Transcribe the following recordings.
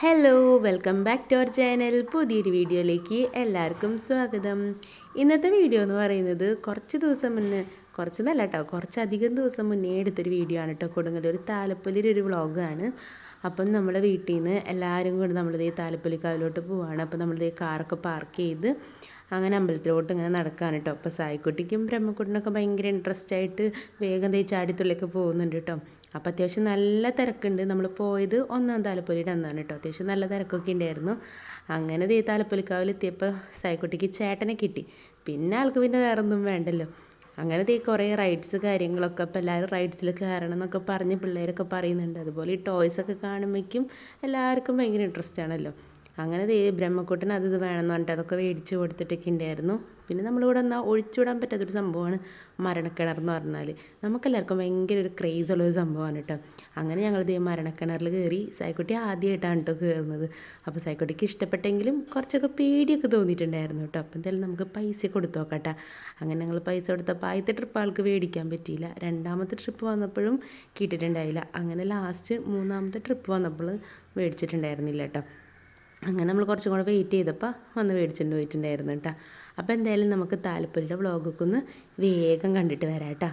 Hello welcome back to our channel പുതിയൊരു വീഡിയോയിലേക്ക് എല്ലാവർക്കും സ്വാഗതം. ഇന്നത്തെ വീഡിയോ എന്ന് പറയുന്നത് കുറച്ച് ദിവസം മുന്നേ കുറച്ച് നല്ല കേട്ടോ കുറച്ചധികം ദിവസം മുന്നേ എടുത്തൊരു വീഡിയോ ആണ് കേട്ടോ. കൊടുങ്ങല്ലൂർ ഒരു വ്ളോഗാണ് അപ്പം നമ്മളെ വീട്ടിൽ നിന്ന് എല്ലാവരും കൂടി നമ്മളിതേ താലപ്പൊലിക്കാവിലോട്ട് പോവാണ്. അപ്പം നമ്മളിതേ കാറൊക്കെ പാർക്ക് ചെയ്ത് അങ്ങനെ അമ്പലത്തിലോട്ട് ഇങ്ങനെ നടക്കുകയാണ് കേട്ടോ അപ്പോൾ സായിക്കുട്ടിക്കും ബ്രഹ്മക്കുട്ടിനൊക്കെ ഭയങ്കര ഇൻട്രസ്റ്റ് ആയിട്ട് വേഗം തേ ആടിത്തുള്ളിലേക്ക് പോകുന്നുണ്ട് കേട്ടോ അപ്പോൾ അത്യാവശ്യം നല്ല തിരക്കുണ്ട്. നമ്മൾ പോയത് ഒന്നാം താലപ്പൊലിയുടെ അന്നാണ് കേട്ടോ അത്യാവശ്യം നല്ല തിരക്കൊക്കെ ഉണ്ടായിരുന്നു. അങ്ങനെ ദേ താലപ്പൊലിക്കാവിൽ എത്തിയപ്പോൾ സായിക്കുട്ടിക്ക് ചേട്ടനെ കിട്ടി. പിന്നെ ആൾക്ക് പിന്നെ വേറെ ഒന്നും വേണ്ടല്ലോ. അങ്ങനെ ദേ കുറേ റൈഡ്സ് കാര്യങ്ങളൊക്കെ അപ്പോൾ എല്ലാവരും റൈഡ്സിൽ കയറണം എന്നൊക്കെ പറഞ്ഞ് പിള്ളേരൊക്കെ പറയുന്നുണ്ട്. അതുപോലെ ഈ ടോയ്സൊക്കെ കാണുമ്പോഴേക്കും എല്ലാവർക്കും ഭയങ്കര ഇൻട്രസ്റ്റ് ആണല്ലോ. അങ്ങനെ ബ്രഹ്മക്കുട്ടൻ അത് ഇത് വേണമെന്ന് പറഞ്ഞിട്ട് അതൊക്കെ മേടിച്ച് കൊടുത്തിട്ടൊക്കെ ഉണ്ടായിരുന്നു. പിന്നെ നമ്മളിവിടെ എന്നാൽ ഒഴിച്ചുവിടാൻ പറ്റാത്തൊരു സംഭവമാണ് മരണക്കിണർ എന്ന് പറഞ്ഞാൽ നമുക്കെല്ലാവർക്കും ഭയങ്കര ഒരു ക്രേസ് ഉള്ളൊരു സംഭവമാണ് കേട്ടോ അങ്ങനെ ഞങ്ങൾ ദേ മരണക്കിണറിൽ കയറി സൈക്കുട്ടി ആദ്യമായിട്ടാണ് കേട്ടോ കയറുന്നത് അപ്പോൾ സൈക്കുട്ടിക്ക് ഇഷ്ടപ്പെട്ടെങ്കിലും കുറച്ചൊക്കെ പേടിയൊക്കെ തോന്നിയിട്ടുണ്ടായിരുന്നു കേട്ടോ അപ്പം എന്തായാലും നമുക്ക് പൈസ കൊടുത്തു നോക്കട്ടെ. അങ്ങനെ ഞങ്ങൾ പൈസ കൊടുത്തപ്പോൾ ആദ്യത്തെ ട്രിപ്പ് ആൾക്ക് മേടിക്കാൻ പറ്റിയില്ല. രണ്ടാമത്തെ ട്രിപ്പ് വന്നപ്പോഴും കിട്ടിയിട്ടുണ്ടായില്ല. അങ്ങനെ ലാസ്റ്റ് മൂന്നാമത്തെ ട്രിപ്പ് വന്നപ്പോൾ മേടിച്ചിട്ടുണ്ടായിരുന്നില്ല കേട്ടോ അങ്ങനെ നമ്മൾ കുറച്ചും കൂടെ വെയിറ്റ് ചെയ്തപ്പോൾ വന്ന് മേടിച്ചിട്ട് പോയിട്ടുണ്ടായിരുന്നു കേട്ടോ. അപ്പോൾ എന്തായാലും നമുക്ക് താലപ്പൊലിയുടെ വ്ളോഗൊക്കെ ഒന്ന് വേഗം കണ്ടിട്ട് വരാം കേട്ടോ.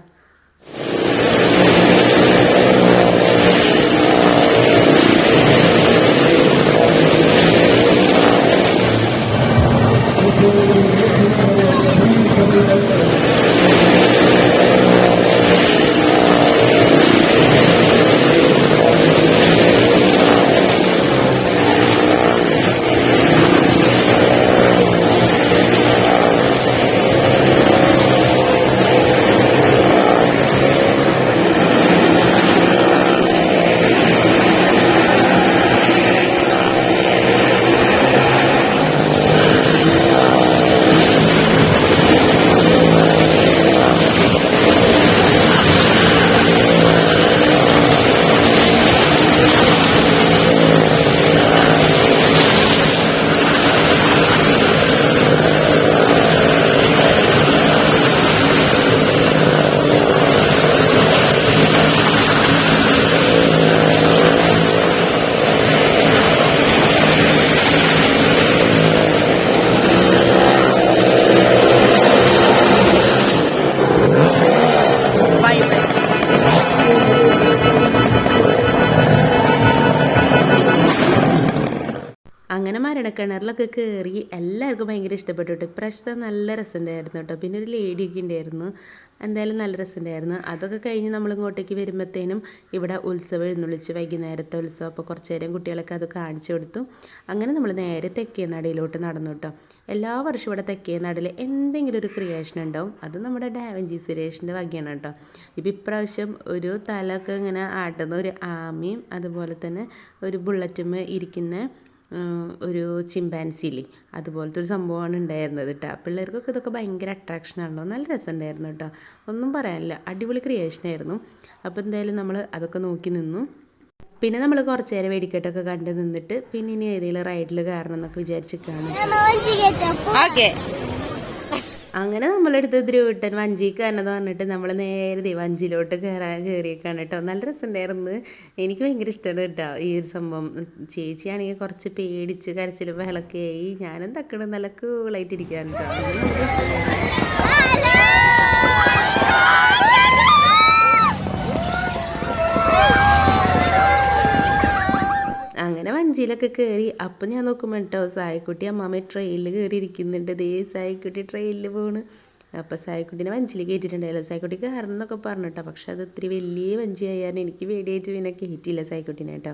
അങ്ങനെ മരണക്കിണറിലൊക്കെ കയറി എല്ലാവർക്കും ഭയങ്കര ഇഷ്ടപ്പെട്ടു കേട്ടോ ഇപ്രാവശ്യത്തെ നല്ല രസമുണ്ടായിരുന്നു കേട്ടോ പിന്നെ ഒരു ലേഡിയൊക്കെ ഉണ്ടായിരുന്നു. എന്തായാലും നല്ല രസമുണ്ടായിരുന്നു. അതൊക്കെ കഴിഞ്ഞ് നമ്മൾ ഇങ്ങോട്ടേക്ക് വരുമ്പോഴത്തേനും ഇവിടെ ഉത്സവം എഴുന്നള്ളിച്ച് വൈകുന്നേരത്തെ ഉത്സവം. അപ്പോൾ കുറച്ച് നേരം കുട്ടികളൊക്കെ അത് കാണിച്ചു കൊടുത്തു. അങ്ങനെ നമ്മൾ നേരെ തെക്കേ നടയിലോട്ട് നടന്നു കേട്ടോ എല്ലാ വർഷവും ഇവിടെ തെക്കേ നടയിൽ എന്തെങ്കിലും ഒരു ക്രിയേഷൻ ഉണ്ടാവും. അത് നമ്മുടെ ഡാവഞ്ചി സുരേഷിന്റെ വകയാണ് കേട്ടോ ഇപ്പം ഇപ്രാവശ്യം ഒരു തലൊക്കെ ഇങ്ങനെ ആട്ടുന്ന ഒരു ആമയും അതുപോലെ തന്നെ ഒരു ബുള്ളറ്റും ഇരിക്കുന്ന ഒരു ചിമ്പാൻസിയില്ലേ? അതുപോലത്തെ ഒരു സംഭവമാണ് ഉണ്ടായിരുന്നത് കേട്ടോ പിള്ളേർക്കൊക്കെ ഇതൊക്കെ ഭയങ്കര അട്രാക്ഷനാണല്ലോ നല്ല രസമുണ്ടായിരുന്നു കേട്ടോ ഒന്നും പറയാനില്ല. അടിപൊളി ക്രിയേഷൻ ആയിരുന്നു. അപ്പോൾ എന്തായാലും നമ്മൾ അതൊക്കെ നോക്കി നിന്നു. പിന്നെ നമ്മൾ കുറച്ച് നേരം വെടിക്കെട്ടൊക്കെ കണ്ട് നിന്നിട്ട് പിന്നെ ഇനി ഏതെങ്കിലും റൈഡിൽ കയറണം എന്നൊക്കെ വിചാരിച്ചിട്ടാണ് അങ്ങനെ നമ്മളെടുത്ത് ധ്രുവിട്ടൻ വഞ്ചിക്ക് കയറണമെന്ന് പറഞ്ഞിട്ട് നമ്മൾ നേരെ വഞ്ചിയിലോട്ട് കയറാൻ കയറിയേക്കാണ് കേട്ടോ. നല്ല രസമുണ്ടായിരുന്നു. എനിക്ക് ഭയങ്കര ഇഷ്ടമാണ് കേട്ടോ ഈ ഒരു സംഭവം. ചേച്ചിയാണെങ്കിൽ കുറച്ച് പേടിച്ച് കരച്ചിൽ ബഹളൊക്കെ ഞാനും തക്കണ നല്ല കൂളായിട്ടിരിക്കുകയാണ് കേട്ടോ. അങ്ങനെ വഞ്ചിയിലൊക്കെ കയറി അപ്പം ഞാൻ നോക്കുമ്പോൾ കേട്ടോ സായിക്കുട്ടി അമ്മാമ്മ ട്രെയിനിൽ കയറി ഇരിക്കുന്നുണ്ട് ദേ സായിക്കുട്ടി ട്രെയിനിൽ പോണ്. അപ്പോൾ സായിക്കുട്ടിനെ വഞ്ചിയിൽ കയറ്റിയിട്ടുണ്ടായില്ല സായിക്കുട്ടി കയറണം എന്നൊക്കെ കേട്ടോ പക്ഷെ അത് ഇത്തിരി വലിയ വഞ്ചി ആയാലും എനിക്ക് വേടിയായിട്ട് പിന്നെ കയറ്റിയില്ല സായിക്കുട്ടിനെ കേട്ടോ.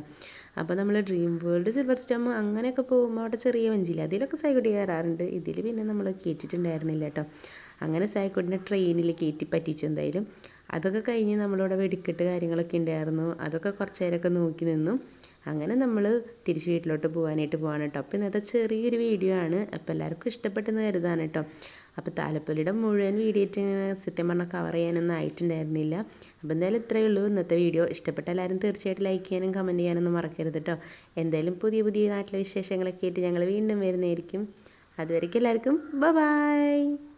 അപ്പോൾ നമ്മൾ ഡ്രീം വേൾഡ് സിൽവർ സ്റ്റം അങ്ങനെയൊക്കെ പോകുമ്പോൾ അവിടെ ചെറിയ വഞ്ചിയില്ല? അതിലൊക്കെ സായിക്കുട്ടി കയറാറുണ്ട്. ഇതിൽ പിന്നെ നമ്മൾ കയറ്റിയിട്ടുണ്ടായിരുന്നില്ല കേട്ടോ അങ്ങനെ സായിക്കുട്ടിനെ ട്രെയിനിൽ കയറ്റി പറ്റിച്ചു എന്തായാലും. അതൊക്കെ കഴിഞ്ഞ് നമ്മളിവിടെ വെടിക്കെട്ട് കാര്യങ്ങളൊക്കെ ഉണ്ടായിരുന്നു. അതൊക്കെ കുറച്ച് നേരമൊക്കെ നോക്കി നിന്നു. അങ്ങനെ നമ്മൾ തിരിച്ച് വീട്ടിലോട്ട് പോകാനായിട്ട് പോവാണ് കേട്ടോ അപ്പോൾ ഇന്നത്തെ ചെറിയൊരു വീഡിയോ ആണ്. അപ്പോൾ എല്ലാവർക്കും ഇഷ്ടപ്പെട്ടെന്ന് കരുതാണ് കേട്ടോ അപ്പോൾ താലപ്പൊലിയുടെ മുഴുവൻ വീഡിയോ സത്യം പറഞ്ഞാൽ കവർ ചെയ്യാനൊന്നും ആയിട്ടുണ്ടായിരുന്നില്ല. അപ്പോൾ എന്തായാലും ഇത്രയേ ഉള്ളൂ. ഇന്നത്തെ വീഡിയോ ഇഷ്ടപ്പെട്ട എല്ലാവരും തീർച്ചയായിട്ടും ലൈക്ക് ചെയ്യാനും കമന്റ് ചെയ്യാനൊന്നും മറക്കരുത് കേട്ടോ എന്തായാലും പുതിയ പുതിയ നാട്ടിലെ വിശേഷങ്ങളൊക്കെ ആയിട്ട് ഞങ്ങൾ വീണ്ടും വരുന്നതായിരിക്കും. അതുവരേക്കും എല്ലാവർക്കും ബ ബായ്